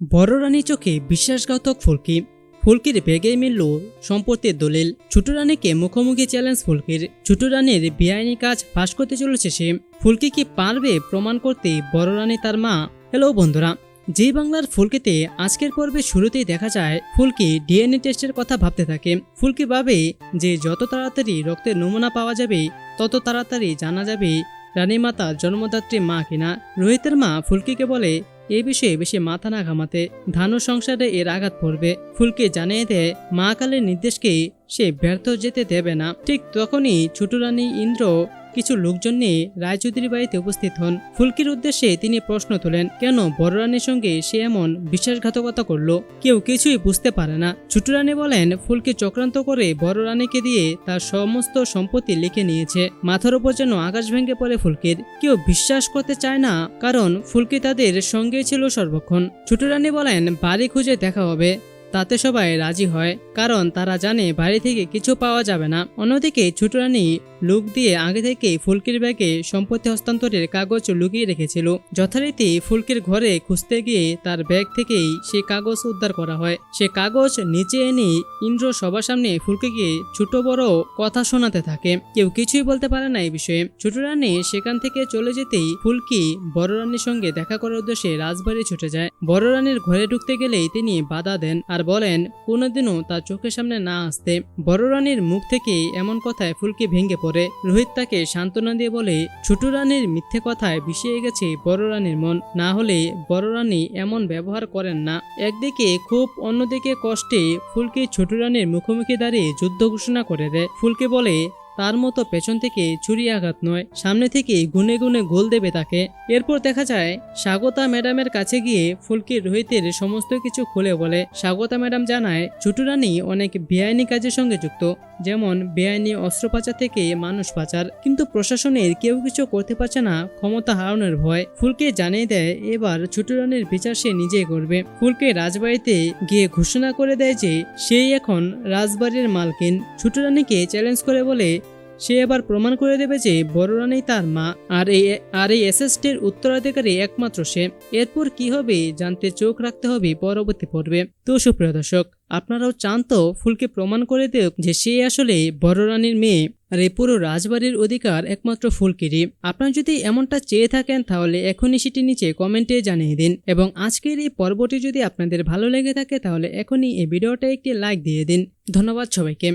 বড় রানী চোখে বিশ্বাসঘাতক ফুলকি। ফুলকির বেগে মিলল সম্পত্তির দলিল। ছোট রানীকে মুখোমুখি চ্যালেঞ্জ ফুলকির। ছোট রানীর বেআইনি কাজ ফাঁস করতে চলেছে সে। ফুলকি কি পারবে প্রমাণ করতে বড় রানী তার মা? হ্যালো বন্ধুরা, জি বাংলার ফুলকিতে আজকের পর্বে শুরুতেই দেখা যায়, ফুলকি ডিএনএ টেস্টের কথা ভাবতে থাকে। ফুলকি ভাবে যে যত তাড়াতাড়ি রক্তের নমুনা পাওয়া যাবে, তত তাড়াতাড়ি জানা যাবে রানী রানীমাতা জন্মদাত্রী মা কিনা। রোহিতের মা ফুলকিকে বলে এই বিষয়ে বেশি মাথা না ঘামাতে ধানু সংসারে এর আঘাত পড়বে। ফুলকে জানিয়ে দেয়, মা কালের নির্দেশকেই সে ব্যর্থ যেতে দেবে না। ঠিক তখনই ছোট রানী ইন্দ্র কিছু লোকজন নিয়ে রায়চৌধুরী বাড়িতে উপস্থিত হন। ফুলকির উদ্দেশ্যে তিনি প্রশ্ন তোলেন, কেন বড় রানীর সঙ্গে সে এমন বিশ্বাসঘাতকতা করল? কেউ কিছুই বুঝতে পারে না। ছোট রানী বলেন, ফুলকে চক্রান্ত করে বড় রানীকে দিয়ে তার সমস্ত সম্পত্তি লিখে নিয়েছে। মাথার উপর যেন আকাশ ভেঙে পড়ে ফুলকির। কেউ বিশ্বাস করতে চায় না, কারণ ফুলকি তাদের সঙ্গেই ছিল সর্বক্ষণ। ছোট রানী বলেন, বাড়ি খুঁজে দেখা হবে, তাতে সবাই রাজি হয়। কারণ তারা জানে বাড়ি থেকে কিছু পাওয়া যাবে না। অন্যদিকে ছোট রানী লুক দিয়ে আগে থেকে ফুলকির ব্যাগে সম্পত্তি হস্তান্তরের কাগজ লুকিয়ে রেখেছিল। যথারীতি ফুলকির ঘরে খুঁজতে গিয়ে তার ব্যাগ থেকেই সে কাগজ উদ্ধার করা হয়। সে কাগজ নিচে এনে ইন্দ্র সবার সামনে ফুলকিকে ছোট বড় কথা শোনাতে থাকে। কেউ কিছুই বলতে পারে না এই বিষয়ে। ছোট রানী সেখান থেকে চলে যেতেই ফুলকি বড় রানীর সঙ্গে দেখা করার উদ্দেশ্যে রাজবাড়ি ছুটে যায়। বড় রানীর ঘরে ঢুকতে গেলেই তিনি বাধা দেন আর বলেন, কোনোদিনও তার চোখের সামনে না আসতে বড় রানীর মুখ থেকে এমন কথায় ফুলকে ভেঙে পড়ে। রোহিত তাকে সান্ত্বনা দিয়ে বলে, ছোট রানীর মিথ্যে কথায় বিষিয়ে গেছে বড় রানীর মন। না হলে বড় রানী এমন ব্যবহার করেন না। একদিকে খুব অন্যদিকে কষ্টে ফুলকে ছোট রানীর মুখোমুখি দাঁড়িয়ে যুদ্ধ ঘোষণা করে দেয়। ফুলকে বলে তার মতো পেছন থেকে ছুরি আঘাত নয়। সামনে থেকে গুনে গুনে গোল দেবে তাকে। এরপর দেখা যায়, স্বাগতা ম্যাডামের কাছে গিয়ে ফুলকির রোহিতের সমস্ত কিছু খুলে বলে। স্বাগতা ম্যাডাম জানায়, ছোট রানী অনেক বেআইনি কাজের সঙ্গে যুক্ত। যেমন বেআইনি অস্ত্র পাচার থেকে মানুষ পাচার কিন্তু প্রশাসনের কেউ কিছু করতে পারছে না, ক্ষমতা হারানোর ভয়। ফুলকে জানিয়ে দেয়, এবার ছোট রানের বিচার সে নিজেই করবে। ফুলকে রাজবাড়িতে গিয়ে ঘোষণা করে দেয় যে, সেই এখন রাজবাড়ির মালকিন। ছোট রানীকে চ্যালেঞ্জ করে বলে সে এবার প্রমাণ করে দেবে যে বড় রানী তার মা, আর এই আর এই এসএসটির উত্তরাধিকারী একমাত্র সে। এরপর কি হবে জানতে চোখ রাখতে হবে, পরবর্তী পর্বে। তো সুপ্রিয় দর্শক, আপনারাও চান তো ফুলকে প্রমাণ করে দেব যে সে আসলে বড় রানীর মেয়ে, আর এই পুরো রাজবাড়ির অধিকার একমাত্র ফুলকিরই। আপনারা যদি এমনটা চেয়ে থাকেন, তাহলে এখনই সেটি নিচে কমেন্টে জানিয়ে দিন। এবং আজকের এই পর্বটি যদি আপনাদের ভালো লেগে থাকে, তাহলে এখনই এই ভিডিওটা একটি লাইক দিয়ে দিন। ধন্যবাদ সবাইকে।